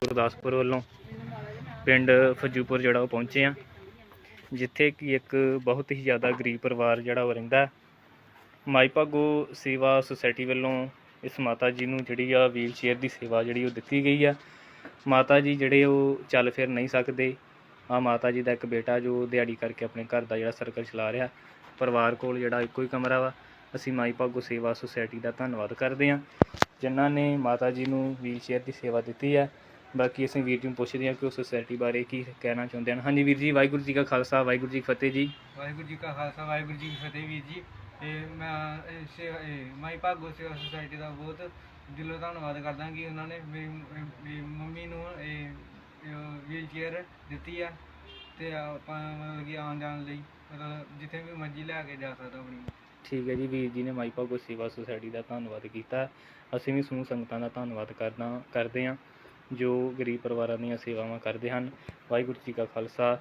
ਗੁਰਦਾਸਪੁਰ ਵੱਲੋਂ ਪਿੰਡ ਫਜੂਪੁਰ ਜਿਹੜਾ ਉਹ ਪਹੁੰਚੇ ਆ ਜਿੱਥੇ ਕਿ ਇੱਕ ਬਹੁਤ ਹੀ ਜ਼ਿਆਦਾ ਗਰੀਬ ਪਰਿਵਾਰ ਜਿਹੜਾ ਉਹ ਰਹਿੰਦਾ ਹੈ। ਮਾਈ ਭਾਗੋ ਸੇਵਾ ਸੁਸਾਇਟੀ ਵੱਲੋਂ ਇਸ ਮਾਤਾ ਜੀ ਨੂੰ ਜਿਹੜੀ ਆ ਵੀਲ ਚੇਅਰ ਦੀ ਸੇਵਾ ਜਿਹੜੀ ਉਹ ਦਿੱਤੀ ਗਈ ਆ। ਮਾਤਾ ਜੀ ਜਿਹੜੇ ਉਹ ਚੱਲ ਫਿਰ ਨਹੀਂ ਸਕਦੇ। ਆ ਮਾਤਾ ਜੀ ਦਾ ਇੱਕ ਬੇਟਾ ਜੋ ਦਿਹਾੜੀ ਕਰਕੇ ਆਪਣੇ ਘਰ ਦਾ ਜਿਹੜਾ ਸਰਕਲ ਚਲਾ ਰਿਹਾ, ਪਰਿਵਾਰ ਕੋਲ ਜਿਹੜਾ ਇੱਕੋ ਹੀ ਕਮਰਾ ਵਾ। ਅਸੀਂ ਮਾਈ ਭਾਗੋ ਸੇਵਾ ਸੁਸਾਇਟੀ ਦਾ ਧੰਨਵਾਦ ਕਰਦੇ ਹਾਂ, ਜਿਨ੍ਹਾਂ ਨੇ ਮਾਤਾ ਜੀ ਨੂੰ ਵੀਲ ਚੇਅਰ ਦੀ ਸੇਵਾ ਦਿੱਤੀ ਹੈ। ਬਾਕੀ ਅਸੀਂ ਵੀਰ ਜੀ ਨੂੰ ਪੁੱਛਦੇ ਹਾਂ ਕਿ ਉਹ ਸੁਸਾਇਟੀ ਬਾਰੇ ਕੀ ਕਹਿਣਾ ਚਾਹੁੰਦੇ ਹਨ। ਹਾਂਜੀ ਵੀਰ ਜੀ ਵਾਹਿਗੁਰੂ ਜੀ ਕਾ ਖਾਲਸਾ ਵਾਹਿਗੁਰੂ ਜੀ ਕੀ ਫਤਿਹ ਜੀ। ਵਾਹਿਗੁਰੂ ਜੀ ਕਾ ਖਾਲਸਾ ਵਾਹਿਗੁਰੂ ਜੀ ਕੀ ਫਤਿਹ ਵੀਰ ਜੀ। ਇਹ ਮੈਂ ਇਹ ਸੇਵਾ ਇਹ ਮਾਈ ਭਾਗੋ ਸੇਵਾ ਸੁਸਾਇਟੀ ਦਾ ਬਹੁਤ ਦਿਲੋਂ ਧੰਨਵਾਦ ਕਰਦਾ ਕਿ ਉਹਨਾਂ ਨੇ ਮੇਰੀ ਮੰਮੀ ਨੂੰ ਇਹ ਵੀਲ ਚੇਅਰ ਦਿੱਤੀ ਆ ਤੇ ਆਪਾਂ ਮਤਲਬ ਕਿ ਆਉਣ ਜਾਣ ਲਈ ਮਤਲਬ ਜਿੱਥੇ ਵੀ ਮਰਜ਼ੀ ਲੈ ਕੇ ਜਾ ਸਕਦਾ ਆਪਣੀ। ਠੀਕ ਹੈ ਜੀ ਵੀਰ ਜੀ ਨੇ ਮਾਈ ਭਾਗੋ ਸੇਵਾ ਸੁਸਾਇਟੀ ਦਾ ਧੰਨਵਾਦ ਕੀਤਾ। ਅਸੀਂ ਵੀ ਸਮੂਹ ਸੰਗਤਾਂ ਦਾ ਧੰਨਵਾਦ ਕਰਦਾ ਕਰਦੇ ਹਾਂ। ਜੋ ਗਰੀਬ ਪਰਿਵਾਰਾਂ ਦੀਆਂ ਸੇਵਾਵਾਂ ਕਰਦੇ ਹਨ। ਵਾਹਿਗੁਰੂ ਜੀ ਕਾ ਖਾਲਸਾ।